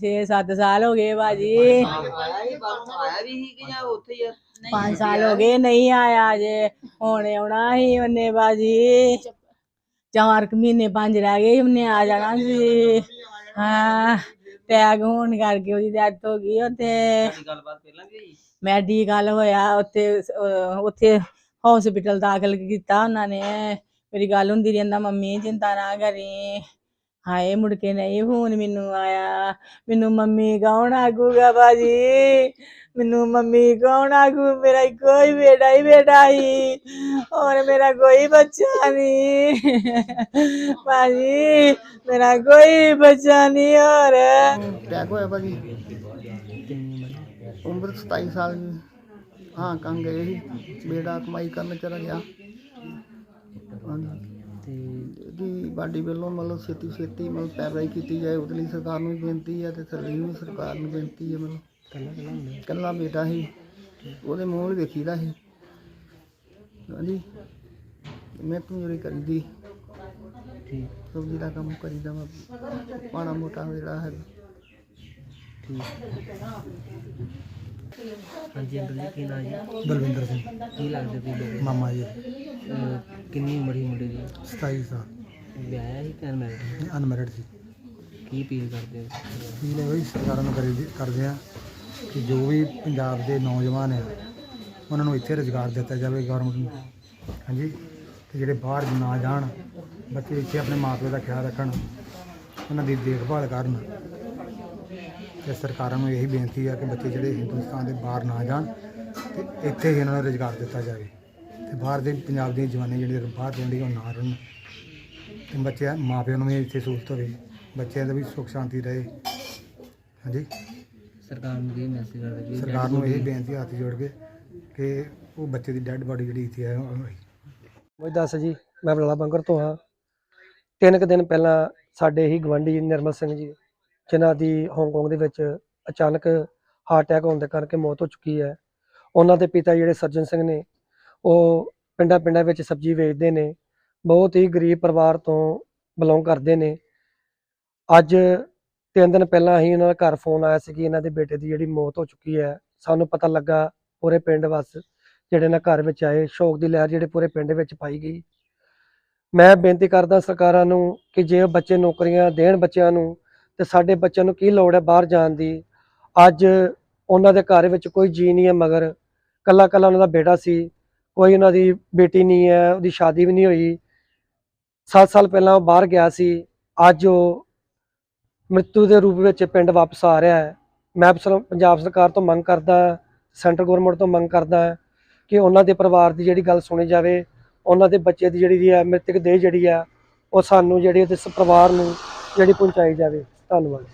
6-7 ਸਾਲ ਹੋ ਗਏ ਬਾਜੀ ਆਇਆ ਹੀ ਬਾਹਰੋਂ ਆਇਆ ਵੀ ਸੀ ਕਿ ਜਾਂ ਉੱਥੇ ਹੀ ਆ 5 ਸਾਲ ਹੋ ਗਏ ਨਹੀਂ ਚਾਰ ਕੁ ਮਹੀਨੇ ਪੰਜ ਰਹਿ ਗਏ ਉਹਨੇ ਆ ਜਾਣਾ ਸੀ। ਹਾਂ ਟੈਗ ਹੋਣ ਕਰਕੇ ਉਹਦੀ ਡੈਥ ਹੋ ਗਈ ਉੱਥੇ। ਗੱਲਬਾਤ ਪਹਿਲਾਂ ਵੀ ਮੈਡੀਕਲ ਹੋਇਆ, ਉੱਥੇ, ਅਹ, ਉੱਥੇ ਹਸਪੀਟਲ ਦਾਖਲ ਕੀਤਾ ਉਹਨਾਂ ਨੇ। ਮੇਰੀ ਗੱਲ ਹੁੰਦੀ ਰਹਿੰਦਾ, ਮੰਮੀ ਚਿੰਤਾ ਨਾ ਕਰੀ। ਹਾਏ ਮੁੜ ਕੇ ਨਹੀਂ ਫੋਨ ਮੈਨੂੰ ਆਇਆ। ਮੈਨੂੰ ਮੰਮੀ ਕੌਣ ਆਗੂਗਾ ਬਾਜੀ? ਮੈਨੂੰ ਮੰਮੀ ਕੌਣ ਆਗੂ? ਮੇਰਾ ਕੋਈ ਬੇਟਾ ਹੀ ਬੇਟਾ ਹੀ। ਔਰ ਮੇਰਾ ਕੋਈ ਬੱਚਾ ਨਹੀਂ। ਬਾਜੀ, ਮੇਰਾ ਕੋਈ ਬੱਚਾ ਨਹੀਂ ਔਰ ਅਟੈਕ ਹੋਇਆ ਭਾਜੀ ਉਮਰ 27 ਸਾਲ ਦੀ। ਹਾਂ, ਕੰਗ ਗਏ ਸੀ। ਬੇੜਾ ਕਮਾਈ ਕਰਨ ਚਲਾ ਗਿਆ। ਹਾਂਜੀ। ਤੇ ਇਹਦੀ ਬਾਡੀ ਵੱਲੋਂ ਮਤਲਬ ਛੇਤੀ ਛੇਤੀ ਮਤਲਬ ਪੈਰਵਾਈ ਕੀਤੀ ਜਾਏ ਉਹਦੇ ਲਈ ਸਰਕਾਰ ਨੂੰ ਵੀ ਬੇਨਤੀ ਹੈ ਤੇ ਸਰਕਾਰ ਨੂੰ ਸਰਕਾਰ ਨੂੰ ਬੇਨਤੀ ਹੈ ਮਤਲਬ। ਕੱਲਾ ਬੇਟਾ ਸੀ ਉਹਦੇ ਮੂੰਹ ਵੀ ਵੇਖੀਦਾ ਸੀ। ਹਾਂਜੀ। ਮੈਂ ਜਿਹੜੀ ਕਰੀਦੀ। ਠੀਕ। ਸਬਜ਼ੀ ਦਾ ਕੰਮ ਕਰੀਦਾ ਵਾ ਮਾੜਾ ਮੋਟਾ ਜਿਹੜਾ ਹੈ ਹਾਂਜੀ ਅੰਕਲ ਜੀ ਕੀ ਨਾਂ ਜੀ? ਬਲਵਿੰਦਰ ਸਿੰਘ। ਕੀ ਲੱਗਦਾ ਵੀ ਬੇਟੇ ਮਾਮਾ ਜੀ। ਅਹ ਕਿੰਨੀ ਉਮਰ ਸੀ ਮੁੰਡੇ ਦੀ? 27 ਸਾਲ। ਵਿਆਹਿਆ ਸੀ ਕਿ ਮੈਰਿਡ ਅਨਮੈਰਿਡ ਸੀ। ਕੀ ਅਪੀਲ ਕਰਦੇ ਹੋ? ਨੇ ਵੀ ਸਰਕਾਰਾਂ ਨੂੰ ਕਰੀ ਕਰਦੇ ਆ ਕਿ ਜੋ ਵੀ ਪੰਜਾਬ ਦੇ ਨੌਜਵਾਨ ਆ ਉਹਨਾਂ ਨੂੰ ਇੱਥੇ ਰੁਜ਼ਗਾਰ ਦਿੱਤਾ ਜਾਵੇ ਗਵਰਨਮੈਂਟ ਨੂੰ। ਹਾਂਜੀ? ਤੇ ਜਿਹੜੇ ਬਾਹਰ ਨਾ ਜਾਣ ਬੱਚੇ ਇੱਥੇ ਆਪਣੇ ਮਾਪਿਆਂ ਦਾ ਖਿਆਲ ਰੱਖਣ ਉਹਨਾਂ ਦੀ ਦੇਖਭਾਲ ਕਰਨ। ਤੇ ਸਰਕਾਰਾਂ ਨੂੰ ਇਹੀ ਬੇਨਤੀ ਆ ਕਿ ਬੱਚੇ ਜਿਹੜੇ ਹਿੰਦੁਸਤਾਨ ਦੇ ਬਾਹਰ ਨਾ ਜਾਣ ਤੇ ਇੱਥੇ ਹੀ ਉਹਨਾਂ ਨੂੰ ਰੁਜ਼ਗਾਰ ਦਿੱਤਾ ਜਾਵੇ ਤੇ ਬਾਹਰ ਦੇ ਪੰਜਾਬ ਦੀਆਂ ਜਵਾਨੀ ਜਿਹੜੀਆਂ ਬਾਹਰ ਰਹਿੰਦੀਆਂ ਉਹ ਨਾ ਰਹਿਣ। ਤੇ ਬੱਚਿਆਂ ਮਾਪਿਆਂ ਨੂੰ ਵੀ ਇੱਥੇ ਸਹੂਲਤ ਹੋਵੇ ਬੱਚਿਆਂ ਦਾ ਵੀ ਸੁੱਖ ਸ਼ਾਂਤੀ ਰਹੇ। ਹਾਂਜੀ? ਸਰਕਾਰ ਨੂੰ ਕੀ ਮੈਸੇਜ ਕਰਦੇ ਵੀ ਸਰਕਾਰ ਨੂੰ ਇਹ ਬੇਨਤੀ ਹੱਥ ਜੋੜ ਕੇ ਕਿ ਉਹ ਬੱਚੇ ਦੀ ਡੈੱਡ ਬਾਡੀ ਜਿਹੜੀ ਇੱਥੇ ਹੈ ਉਹ ਮੈਂ ਦੱਸ ਜੀ ਮੈਂ ਬਲਾਲਾ ਬੰਗਰ ਤੋਂ ਹਾਂ। ਤਿੰਨ ਕੁ ਦਿਨ ਪਹਿਲਾਂ ਸਾਡੇ ਹੀ ਗਵਾਂਢੀ ਨਿਰਮਲ ਸਿੰਘ ਜੀ ਜਿਨ੍ਹਾਂ ਦੀ ਹਾਂਗਕਾਂਗ ਦੇ ਵਿੱਚ ਅਚਾਨਕ ਹਾਰਟ ਅਟੈਕ ਹੋਣ ਦੇ ਕਰਕੇ ਮੌਤ ਹੋ ਚੁੱਕੀ ਹੈ। ਉਹਨਾਂ ਦੇ ਪਿਤਾ ਜਿਹੜੇ ਸੱਜਣ ਸਿੰਘ ਨੇ, ਉਹ ਪਿੰਡਾਂ ਪਿੰਡਾਂ ਵਿੱਚ ਸਬਜ਼ੀ ਵੇਚਦੇ ਨੇ, ਬਹੁਤ ਹੀ ਗਰੀਬ ਪਰਿਵਾਰ ਤੋਂ ਬਿਲੋਂਗ ਕਰਦੇ ਨੇ। ਅੱਜ ਤਿੰਨ ਦਿਨ ਪਹਿਲਾਂ ਹੀ ਉਹਨਾਂ ਦਾ ਘਰ ਫੋਨ ਆਇਆ ਸੀ ਕਿ ਇਹਨਾਂ ਦੇ ਬੇਟੇ ਦੀ ਜਿਹੜੀ ਮੌਤ ਹੋ ਚੁੱਕੀ ਹੈ। ਸਾਨੂੰ ਪਤਾ ਲੱਗਾ ਪੂਰੇ ਪਿੰਡ ਵਸ ਜਿਹੜੇ ਨਾ ਘਰ ਵਿੱਚ ਆਏ, ਸ਼ੋਕ ਦੀ ਲਹਿਰ ਜਿਹੜੇ ਪੂਰੇ ਪਿੰਡ ਵਿੱਚ ਪਾਈ ਗਈ। ਮੈਂ ਬੇਨਤੀ ਕਰਦਾ ਸਰਕਾਰਾਂ ਨੂੰ ਕਿ ਜੇ ਉਹ ਬੱਚੇ ਨੌਕਰੀਆਂ ਦੇਣ ਬੱਚਿਆਂ ਨੂੰ ਤੇ ਸਾਡੇ ਬੱਚਿਆਂ ਨੂੰ ਕੀ ਲੋੜ ਹੈ ਬਾਹਰ ਜਾਣ ਦੀ? ਅੱਜ ਉਹਨਾਂ ਦੇ ਘਰ ਵਿੱਚ ਕੋਈ ਜੀ ਨਹੀਂ ਹੈ ਮਗਰ। ਕੱਲਾ ਕੱਲਾ ਉਹਨਾਂ ਦਾ ਬੇਟਾ ਸੀ। ਕੋਈ ਉਹਨਾਂ ਦੀ ਬੇਟੀ ਨਹੀਂ ਹੈ, ਉਹਦੀ ਸ਼ਾਦੀ ਵੀ ਨਹੀਂ ਹੋਈ। 7 ਸਾਲ ਪਹਿਲਾਂ ਉਹ ਬਾਹਰ ਗਿਆ ਸੀ। ਅੱਜ ਉਹ ਮ੍ਰਿਤੂ ਦੇ ਰੂਪ ਵਿੱਚ ਪਿੰਡ ਵਾਪਸ ਆ ਰਿਹਾ ਹੈ। ਮੈਂ ਸਰ- ਪੰਜਾਬ ਸਰਕਾਰ ਤੋਂ ਮੰਗ ਕਰਦਾ ਸੈਂਟਰ ਗਵਰਨਮੈਂਟ ਤੋਂ ਮੰਗ ਕਰਦਾ ਕਿ ਉਹਨਾਂ ਦੇ ਪਰਿਵਾਰ ਦੀ ਜਿਹੜੀ ਗੱਲ ਸੁਣੀ ਜਾਵੇ, ਉਹਨਾਂ ਦੇ ਬੱਚੇ ਦੀ ਜਿਹੜੀ ਹੈ ਮ੍ਰਿਤਕ ਦੇਹ ਜਿਹੜੀ ਆ ਉਹ ਸਾਨੂੰ ਜਿਹੜੀ ਉਹਦੇ ਪਰਿਵਾਰ ਨੂੰ ਜਿਹੜੀ ਪਹੁੰਚਾਈ ਜਾਵੇ। ਧੰਨਵਾਦ।